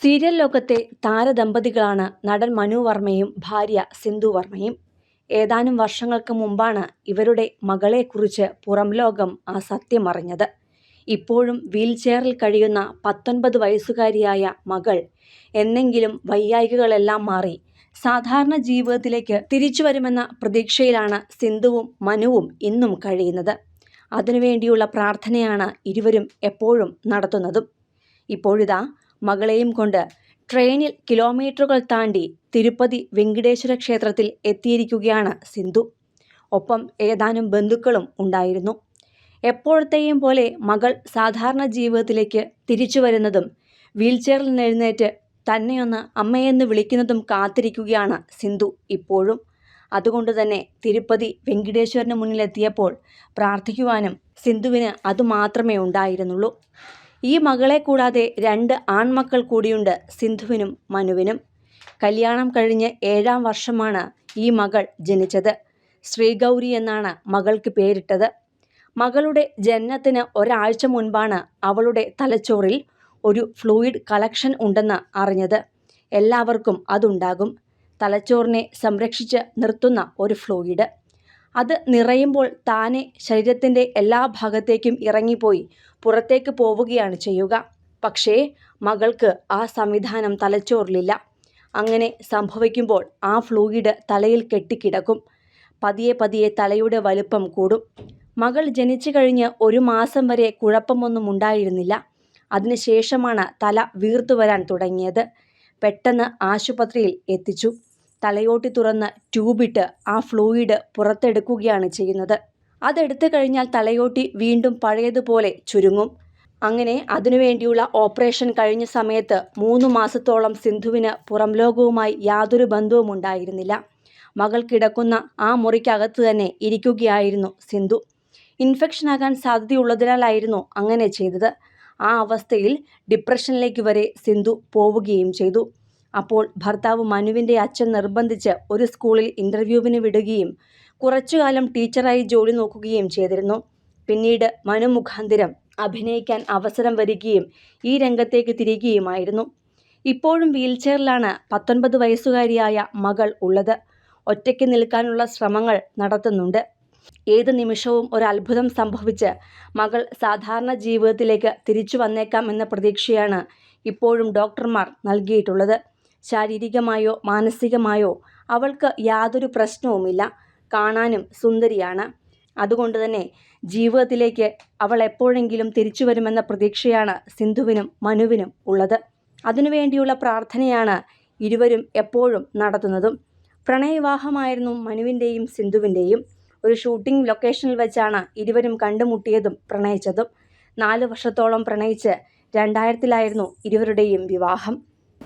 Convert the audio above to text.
Serial ലോകത്തെ താരദമ്പതികളാണ് നടൻ മനു വർമ്മയും ഭാര്യ സിന്ധു വർമ്മയും. ഏതാനും വർഷങ്ങൾക്ക് മുമ്പാണ് ഇവരുടെ മകളെക്കുറിച്ച് പുറം ലോകം ആ സത്യം അറിഞ്ഞത് ഇപ്പോഴും വീൽചെയറിൽ കഴിയുന്ന പത്തൊൻപത് വയസ്സുകാരിയായ മകൾ എന്നെങ്കിലും വയ്യായികകളെല്ലാം മാറി സാധാരണ ജീവിതത്തിലേക്ക് തിരിച്ചു വരുമെന്ന പ്രതീക്ഷയിലാണ് സിന്ധുവും മനുവും ഇന്നും കഴിയുന്നത്. അതിനുവേണ്ടിയുള്ള പ്രാർത്ഥനയാണ് ഇരുവരും എപ്പോഴും നടത്തുന്നതും. ഇപ്പോഴിതാ മകളെയും കൊണ്ട് ട്രെയിനിൽ കിലോമീറ്ററുകൾ താണ്ടി തിരുപ്പതി വെങ്കിടേശ്വര ക്ഷേത്രത്തിൽ എത്തിയിരിക്കുകയാണ് സിന്ധു. ഒപ്പം ഏതാനും ബന്ധുക്കളും ഉണ്ടായിരുന്നു. എപ്പോഴത്തെയും പോലെ മകൾ സാധാരണ ജീവിതത്തിലേക്ക് തിരിച്ചു വരുന്നതും വീൽചെയറിൽ എഴുന്നേറ്റ് തന്നെയൊന്ന് അമ്മയെന്ന് വിളിക്കുന്നതും കാത്തിരിക്കുകയാണ് സിന്ധു ഇപ്പോഴും. അതുകൊണ്ട് തന്നെ തിരുപ്പതി വെങ്കിടേശ്വരന് മുന്നിലെത്തിയപ്പോൾ പ്രാർത്ഥിക്കുവാനും സിന്ധുവിന് അതുമാത്രമേ ഉണ്ടായിരുന്നുള്ളൂ. ഈ മകളെ കൂടാതെ രണ്ട് ആൺമക്കൾ കൂടിയുണ്ട് സിന്ധുവിനും മനുവിനും. കല്യാണം കഴിഞ്ഞ് ഏഴാം വർഷമാണ് ഈ മകൾ ജനിച്ചത്. ശ്രീഗൗരി എന്നാണ് മകൾക്ക് പേരിട്ടത്. മകളുടെ ജനനത്തിന് ഒരാഴ്ച മുൻപാണ് അവളുടെ തലച്ചോറിൽ ഒരു ഫ്ലൂയിഡ് കളക്ഷൻ ഉണ്ടെന്ന് അറിഞ്ഞത്. എല്ലാവർക്കും അതുണ്ടാകും. തലച്ചോറിനെ സംരക്ഷിച്ച് നിർത്തുന്ന ഒരു ഫ്ലൂയിഡ്. അത് നിറയുമ്പോൾ താനെ ശരീരത്തിന്റെ എല്ലാ ഭാഗത്തേക്കും ഇറങ്ങിപ്പോയി പുറത്തേക്ക് പോവുകയാണ് ചെയ്യുക. പക്ഷേ മകൾക്ക് ആ സംവിധാനം തലച്ചോറിലില്ല. അങ്ങനെ സംഭവിക്കുമ്പോൾ ആ ഫ്ലൂയിഡ് തലയിൽ കെട്ടിക്കിടക്കും. പതിയെ പതിയെ തലയുടെ വലുപ്പം കൂടും. മകൾ ജനിച്ചു കഴിഞ്ഞ് ഒരു മാസം വരെ കുഴപ്പമൊന്നും ഉണ്ടായിരുന്നില്ല. അതിനുശേഷമാണ് തല വീർത്തു വരാൻ തുടങ്ങിയത്. പെട്ടെന്ന് ആശുപത്രിയിൽ എത്തിച്ചു. തലയോട്ടി തുറന്ന് ട്യൂബിട്ട് ആ ഫ്ലൂയിഡ് പുറത്തെടുക്കുകയാണ് ചെയ്യുന്നത്. അതെടുത്തു കഴിഞ്ഞാൽ തലയോട്ടി വീണ്ടും പഴയതുപോലെ ചുരുങ്ങും. അങ്ങനെ അതിനുവേണ്ടിയുള്ള ഓപ്പറേഷൻ കഴിഞ്ഞ സമയത്ത് മൂന്ന് മാസത്തോളം സിന്ധുവിന് പുറം ലോകവുമായി യാതൊരു ബന്ധവും ഉണ്ടായിരുന്നില്ല മകൾ കിടക്കുന്ന ആ മുറിക്കകത്ത് തന്നെ ഇരിക്കുകയായിരുന്നു സിന്ധു. ഇൻഫെക്ഷൻ ഇൻഫെക്ഷനാകാൻ സാധ്യതയുള്ളതിനാലായിരുന്നു അങ്ങനെ ചെയ്തത്. ആ അവസ്ഥയിൽ ഡിപ്രഷനിലേക്ക് വരെ സിന്ധു പോവുകയും ചെയ്തു. അപ്പോൾ ഭർത്താവ് മനുവിന്റെ അച്ഛൻ നിർബന്ധിച്ച് ഒരു സ്കൂളിൽ ഇന്റർവ്യൂവിന് വിടുകയും കുറച്ചുകാലം ടീച്ചറായി ജോലി നോക്കുകയും ചെയ്തിരുന്നു. പിന്നീട് മനു മുഖാന്തിരം അഭിനയിക്കാൻ അവസരം വരികയും ഈ രംഗത്തേക്ക് തിരികുകയുമായിരുന്നു ഇപ്പോഴും വീൽചെയറിലാണ് പത്തൊൻപത് വയസ്സുകാരിയായ മകൾ ഉള്ളത്. ഒറ്റയ്ക്ക് നിൽക്കാനുള്ള ശ്രമങ്ങൾ നടത്തുന്നുണ്ട്. ഏത് നിമിഷവും ഒരു അത്ഭുതം സംഭവിച്ച് മകൾ സാധാരണ ജീവിതത്തിലേക്ക് തിരിച്ചു വന്നേക്കാം എന്ന പ്രതീക്ഷയാണ് ഇപ്പോഴും ഡോക്ടർമാർ നൽകിയിട്ടുള്ളത്. ശാരീരികമായോ മാനസികമായോ അവൾക്ക് യാതൊരു പ്രശ്നവുമില്ല. കാണാനും സുന്ദരിയാണ്. അതുകൊണ്ട് തന്നെ ജീവിതത്തിലേക്ക് അവൾ എപ്പോഴെങ്കിലും തിരിച്ചു വരുമെന്ന പ്രതീക്ഷയാണ് സിന്ധുവിനും മനുവിനും ഉള്ളത്. അതിനുവേണ്ടിയുള്ള പ്രാർത്ഥനയാണ് ഇരുവരും എപ്പോഴും നടത്തുന്നതും. പ്രണയവിവാഹമായിരുന്നു മനുവിന്റെയും സിന്ധുവിന്റെയും ഒരു ഷൂട്ടിംഗ് ലൊക്കേഷനിൽ വെച്ചാണ് ഇരുവരും കണ്ടുമുട്ടിയതും പ്രണയിച്ചതും. നാല് വർഷത്തോളം പ്രണയിച്ച് രണ്ടായിരത്തിലായിരുന്നു ഇരുവരുടെയും വിവാഹം.